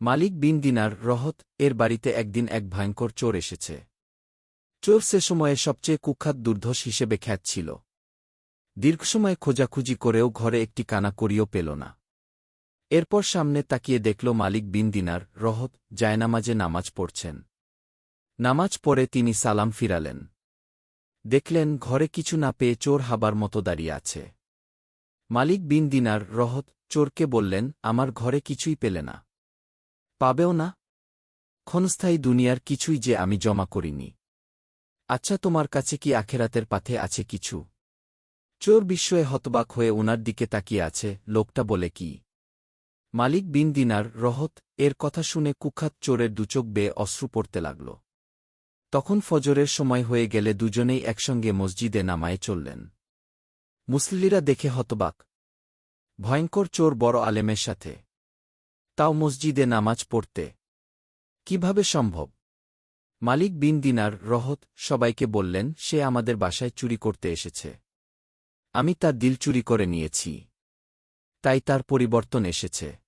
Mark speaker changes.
Speaker 1: মালিক বিন দিনার রহত এর বাড়িতে একদিন এক ভয়ঙ্কর চোর এসেছে। চোর সে সময়ে সবচেয়ে কুখ্যাত দুর্ধর্ষ হিসেবে খ্যাত ছিল। দীর্ঘ সময় খোঁজাখুঁজি করেও ঘরে একটি কানা করিও পেল না। এরপর সামনে তাকিয়ে দেখল মালিক বিন দিনার রহত জায়নামাজে নামাজ পড়ছেন। নামাজ পড়ে তিনি সালাম ফিরালেন। দেখলেন ঘরে কিছু না পেয়ে চোর হাবার মতো দাঁড়িয়ে আছে। মালিক বিন দিনার রহত চোরকে বললেন, আমার ঘরে কিছুই পেলে না। পাবেও না? ক্ষণস্থায়ী দুনিয়ার কিছুই যে আমি জমা করিনি। আচ্ছা তোমার কাছে কি আখেরাতের পাথে আছে কিছু? চোর বিস্ময়ে হতবাক হয়ে ওনার দিকে তাকিয়ে আছে, লোকটা বলে কি? মালিক বিন দিনার রহত, এর কথা শুনে কুখ্যাত চোরের দুচোখ বেয়ে অশ্রু পড়তে লাগল। তখন ফজরের সময় হয়ে গেলে দুজনেই একসঙ্গে মসজিদে নামায়ে চললেন। মুসলিরা দেখে হতবাক। ভয়ঙ্কর চোর বড় আলেমের সাথে। তাও মসজিদে নামাজ পড়তে। কীভাবে সম্ভব? মালিক বিন দিনার রহত সবাইকে বললেন, সে আমাদের বাসায় চুরি করতে এসেছে। আমি তার দিল চুরি করে নিয়েছি। তাই তার পরিবর্তন এসেছে।